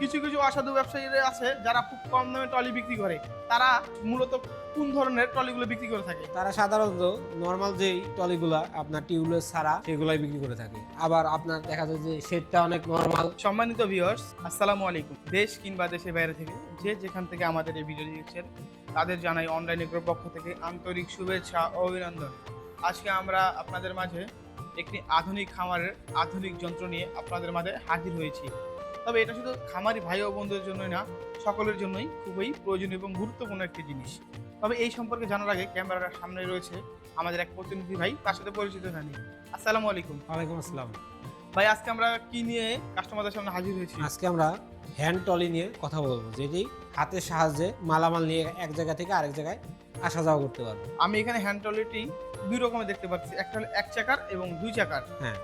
কিছু কিছু অসাধু ব্যবসায়ীরা আছে যারা খুব কম দামে ট্রলি বিক্রি করে। তারা মূলত কোন ধরনের ট্রলিগুলো বিক্রি করে থাকে? তারা সাধারণত নর্মাল যেই টলিগুলা আপনার টিউবলেস ছাড়া সেগুলাই বিক্রি করে থাকে। আবার আপনার দেখা যায় যে শেডটা অনেক নর্মাল সম্মানিত ভিউয়ার্স আসসালামু আলাইকুম। দেশ কিংবা দেশের বাইরে থেকে যে যেখান থেকে আমাদের এই ভিডিও দেখছেন তাদের জানাই অনলাইন এগ্রোর পক্ষ থেকে আন্তরিক শুভেচ্ছা ও অভিনন্দন। আজকে আমরা আপনাদের মাঝে একটি আধুনিক খামারের আধুনিক যন্ত্র নিয়ে আপনাদের মাঝে হাজির হয়েছি। তবে এটা শুধু খামারি ভাই ও বন্ধুদের জন্যই না সকলের জন্যই খুবই প্রয়োজনীয় এবং গুরুত্বপূর্ণ একটি জিনিস। তবে এই সম্পর্কে জানার আগে ক্যামেরার সামনে রয়েছে আমাদের এক প্রতিনিধি ভাই তার সাথে পরিচিত জানি। আসসালামু আলাইকুম। ওয়ালাইকুম আসসালাম। ভাই আজকে আমরা কি নিয়ে কাস্টমারদের সামনে হাজির হয়েছি? আজকে আমরা হ্যান্ড টলি নিয়ে কথা বলব যেটি হাতের সাহায্যে মালামাল নিয়ে এক জায়গা থেকে আরেক জায়গায় আসা যাওয়া করতে পারব। আমি এখানে হ্যান্ড টয়লেটই দুই রকমের দেখতে পাচ্ছি। একটা হলো এক চাকার এবং দুই চাকার। হ্যাঁ।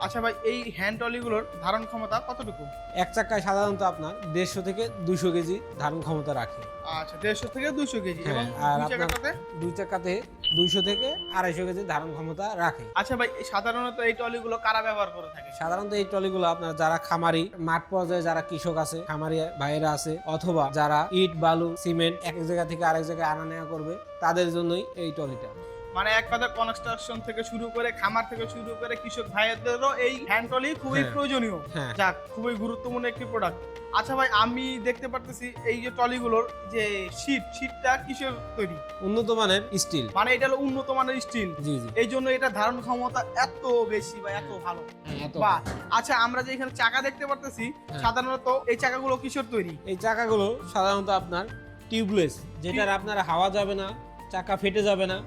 আচ্ছা ভাই এই হ্যান্ড ট্রলিগুলোর ধারণ ক্ষমতা কতটুকু? এক চাকায় সাধারণত আপনার দেড়শো থেকে দুইশো কেজি ধারণ ক্ষমতা রাখে। আচ্ছা দেড়শো থেকে দুইশো কেজি হ্যাঁ, এবং আর আপনার- দুই চাকাতে দুইশো থেকে আড়াইশো কেজি ধারণ ক্ষমতা রাখে। আচ্ছা ভাই সাধারণত এই ট্রলিগুলো কারা ব্যবহার করে থাকে? সাধারণত এই ট্রলিগুলো আপনার যারা খামারি মাঠ পর্যায়ে যারা কৃষক আছে খামারি ভাইয়েরা আছে অথবা যারা ইট বালু সিমেন্ট এক জায়গা থেকে আরেক জায়গায় আনা নেওয়া করবে তাদের জন্যই এই ট্রলিটা মানে এক কথা কনস্ট্রাকশন থেকে শুরু করে খামার থেকে শুরু করে কৃষক ভাইয়েদেরও এই হ্যান্ড ট্রলি খুবই হ্যাঁ। প্রয়োজনীয়। হ্যাঁ। যাক খুবই গুরুত্বপূর্ণ একটি প্রোডাক্ট আচ্ছা ভাই আমি দেখতে পারতেছি এই যে ট্রলিগুলোর যে শীট শীটটা কিসের তৈরি? উন্নত মানের স্টিল মানে এটা হলো উন্নত মানের স্টিল জি জি। এই জন্য এটা ধারণ ক্ষমতা এত বেশি বা এত ভালো। হ্যাঁ, বাহ আচ্ছা আমরা যে এখানে চাকা দেখতে পারতেছি হ্যাঁ। সাধারণত এই চাকাগুলো কিসের তৈরি? এই চাকাগুলো সাধারণত আপনার টিউবলেস যেটার আপনার হাওয়া যাবে না চাকা ফেটে যাবে না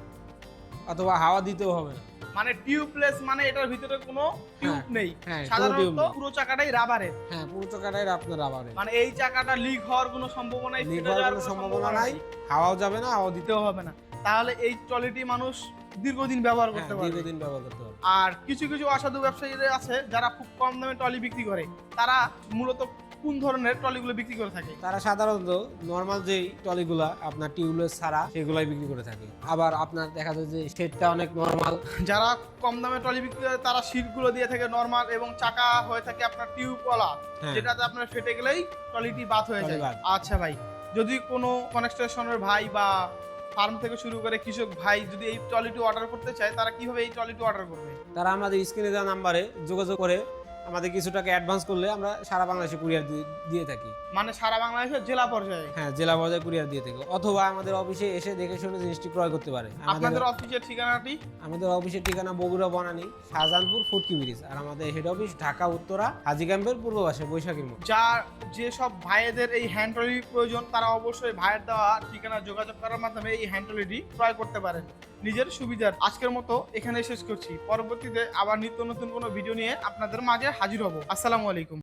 অথবা হাওয়া দিতেও হবে। না মানে টিউবলেস মানে এটার ভিতরে কোনো টিউব হ্যাঁ, নেই। হ্যাঁ সাধারণত পুরো চাকাটাই রাবারের। হ্যাঁ পুরো চাকাটাই আপনার আবারে মানে এই চাকাটা লিক হওয়ার কোনো সম্ভাবনা নেই লিক হওয়ার কোনো সম্ভাবনা নাই। হাওয়াও যাবে না হাওয়া দিতেও হবে না। তাহলে এই ট্রলিটি মানুষ দীর্ঘদিন ব্যবহার হ্যাঁ, করতে পারবে। দীর্ঘদিন ব্যবহার করতে হবে আর কিছু কিছু অসাধু ব্যবসায়ীরা আছে যারা খুব কম দামে ট্রলি বিক্রি করে। তারা মূলত কোন ধরনের ট্রলিগুলো বিক্রি করে থাকে? তারা সাধারণত নর্মাল যেই টলিগুলা আপনার টিউবলেস ছাড়া সেগুলাই বিক্রি করে থাকে। আবার আপনার দেখা যায় যে শেডটা অনেক নর্মাল যারা কম দামে ট্রলি বিক্রি করে তারা সিটগুলো দিয়ে থাকে নর্মাল এবং চাকা হয়ে থাকে আপনার টিউবওয়ালা হ্যাঁ। যেটাতে আপনার ফেটে গেলেই ট্রলিটি বাদ হয়ে যায়। আচ্ছা ভাই যদি কোনো কনস্ট্রাকশনের ভাই বা ফার্ম থেকে শুরু করে কৃষক ভাই যদি এই ট্রলিটি অর্ডার করতে চায় তারা কীভাবে এই ট্রলিটি অর্ডার করবে? তারা আমাদের স্ক্রিনে দেওয়া নাম্বারে যোগাযোগ করে আমাদের কিছু টাকা অ্যাডভান্স করলে আমরা সারা বাংলাদেশে কুরিয়ার দিয়ে থাকি। মানে সারা বাংলাদেশের জেলা পর্যায়ে? হ্যাঁ জেলা পর্যায়ে কুরিয়ার দিয়ে থাকি। অথবা আমাদের অফিসে এসে দেখে শুনে জিনিসটি ক্রয় করতে পারে। আমাদের আপনাদের অফিসের ঠিকানাটি? আমাদের অফিসের ঠিকানা বগুড়া বনানী শাহজাহানপুর ফুটকি ব্রিজ আর আমাদের হেড অফিস ঢাকা উত্তরা হাজি ক্যাম্পের পূর্ব পাশে বৈশাখীর মোড়। যা যেসব ভাইয়েদের এই হ্যান্ড প্রয়োজন তারা অবশ্যই ভাইয়ের দেওয়া ঠিকানা যোগাযোগ করার মাধ্যমে এই হ্যান্ড ক্রয় করতে পারেন। নিজের সুবিধার আজকের মতো এখানে শেষ করছি। পরবর্তীতে আবার নিত্য নতুন কোনো ভিডিও নিয়ে আপনাদের মাঝে হাজির হব। আসসালামু আলাইকুম।